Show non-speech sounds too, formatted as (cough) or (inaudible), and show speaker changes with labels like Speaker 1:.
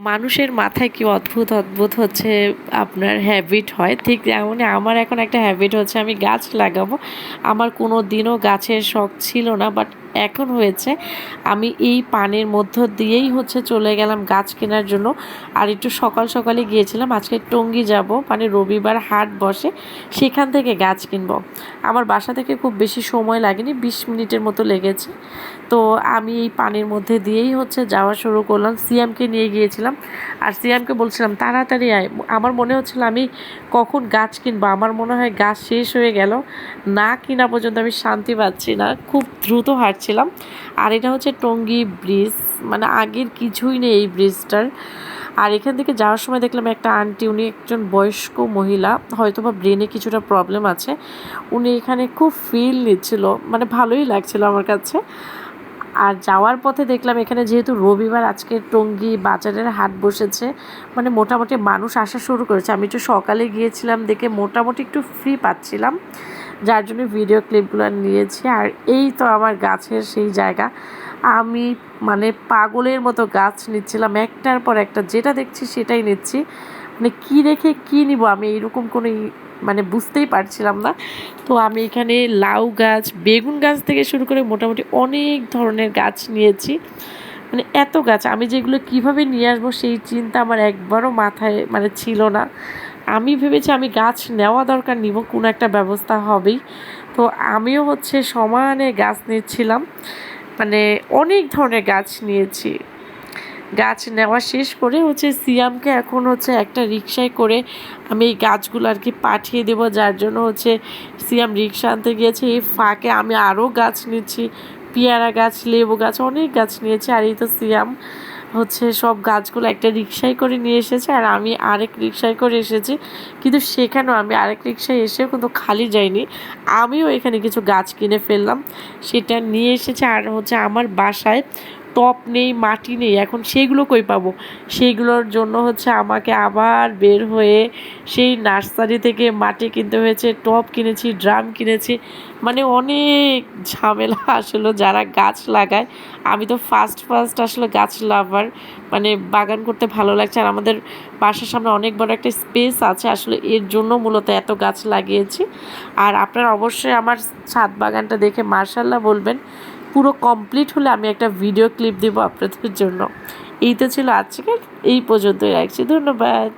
Speaker 1: মানুষের মাথায় কি অদ্ভুত অদ্ভুত হচ্ছে আপনার হ্যাবিট হয়? ঠিক তেমনই আমার এখন একটা হ্যাবিট হচ্ছে, আমি গাছ লাগাবো। আমার কোনো দিনও গাছের শখ ছিল না বাট এখন হয়েছে। আমি এই পানের মধ্য দিয়েই হচ্ছে চলে গেলাম গাছ কেনার জন্য। আর একটু সকাল সকালে গিয়েছিলাম, আজকে টঙ্গি যাব মানে রবিবার হাট বসে, সেখান থেকে গাছ কিনব। আমার বাসা থেকে খুব বেশি সময় লাগেনি, বিশ মিনিটের মতো লেগেছে। তো আমি এই পানির মধ্যে দিয়েই হচ্ছে যাওয়া শুরু করলাম। সিএমকে নিয়ে গিয়েছিলাম। আর সিএমকে বলছিলাম, তাড়াতাড়ি আয়। আমার মনে হচ্ছিল আমি কখন গাছ কিনবো? আমার মনে হয় গাছ শেষ হয়ে গেল। না কিনা পর্যন্ত আমি শান্তি পাচ্ছি না। খুব দ্রুত হাঁটছিলাম। আর এটা হচ্ছে টঙ্গী ব্রিজ। মানে আগের কিছুই নেই এই ব্রিজটার। আর এখান থেকে যাওয়ার সময় দেখলাম একটা আন্টি, উনি একজন বয়স্ক মহিলা। হয়তো বা ব্রেনে কিছুটা প্রবলেম আছে। উনি এখানে খুব ফিল নিচ্ছিল। মানে ভালোই লাগছিল আমার কাছে। আর যাওয়ার পথে দেখলাম এখানে যেহেতু রবিবার, আজকে টঙ্গি বাজারের হাট বসেছে মানে মোটামুটি মানুষ আসা শুরু করেছে। আমি একটু সকালে গিয়েছিলাম দেখে মোটামুটি একটু ফ্রি পাচ্ছিলাম, যার জন্য ভিডিও ক্লিপগুলো নিয়েছি। আর এই তো আমার গাছের সেই জায়গা। আমি মানে পাগলের মতো গাছ নিচ্ছিলাম, একটার পর একটা যেটা দেখছি সেটাই নিচ্ছি। মানে কী রেখে কী নিব? আমি এইরকম কোনো মানে বুঝতেই পারছিলাম না। তো আমি এখানে লাউ গাছ, বেগুন গাছ থেকে শুরু করে মোটামুটি অনেক ধরনের গাছ নিয়েছি। মানে এত গাছ, আমি যেগুলো কীভাবে নিয়ে আসব সেই চিন্তা আমার একবারও মাথায় মানে ছিল না। আমি ভেবেছি আমি গাছ নেওয়া দরকার, নিব, কোনো একটা ব্যবস্থা হবেই। তো আমিও হচ্ছে সমানে গাছ নিচ্ছিলাম। মানে অনেক ধরনের গাছ নিয়েছি। গাছ নেওয়া শেষ করে হচ্ছে সিয়ামকে এখন হচ্ছে একটা রিক্সায় করে আমি এই গাছগুলো আর কি পাঠিয়ে দেবো, যার জন্য হচ্ছে সিয়াম রিক্সা আনতে গিয়েছে। এই ফাঁকে আমি আরও গাছ নিচ্ছি, পেয়ারা গাছ, লেবু গাছ, অনেক গাছ নিয়েছি। আর এই তো সিয়াম হচ্ছে সব গাছগুলো একটা রিক্সায় করে নিয়ে এসেছে, আর আমি আরেক রিক্সায় করে এসেছি। কিন্তু সেখানেও আমি আরেক রিক্সায় এসেও কিন্তু খালি যাইনি। আমিও এখানে কিছু গাছ কিনে ফেললাম, সেটা নিয়ে এসেছে। আর হচ্ছে আমার বাসায় টপ নেই, মাটি নেই, এখন সেগুলো কই পাবো? সেইগুলোর জন্য হচ্ছে আমাকে আবার বের হয়ে সেই নার্সারি থেকে মাটি কিনতে হয়েছে, টপ কিনেছি, ড্রাম কিনেছি। মানে অনেক ঝামেলা (laughs) আসলে যারা গাছ লাগায়। আমি তো ফার্স্ট ফার্স্ট আসলে গাছ লাভার। মানে বাগান করতে ভালো লাগছে। আর আমাদের বাসার সামনে অনেক বড় একটা স্পেস আছে। আসলে এর জন্য মূলত এত গাছ লাগিয়েছি। আর আপনারা অবশ্যই আমার ছাদ বাগানটা দেখে মার্শাল্লাহ বলবেন। পুরো কমপ্লিট হলে আমি একটা ভিডিও ক্লিপ দেবো আপনাদের জন্য। এই তো ছিল আজকে এই পর্যন্তই রাখছি, ধন্যবাদ।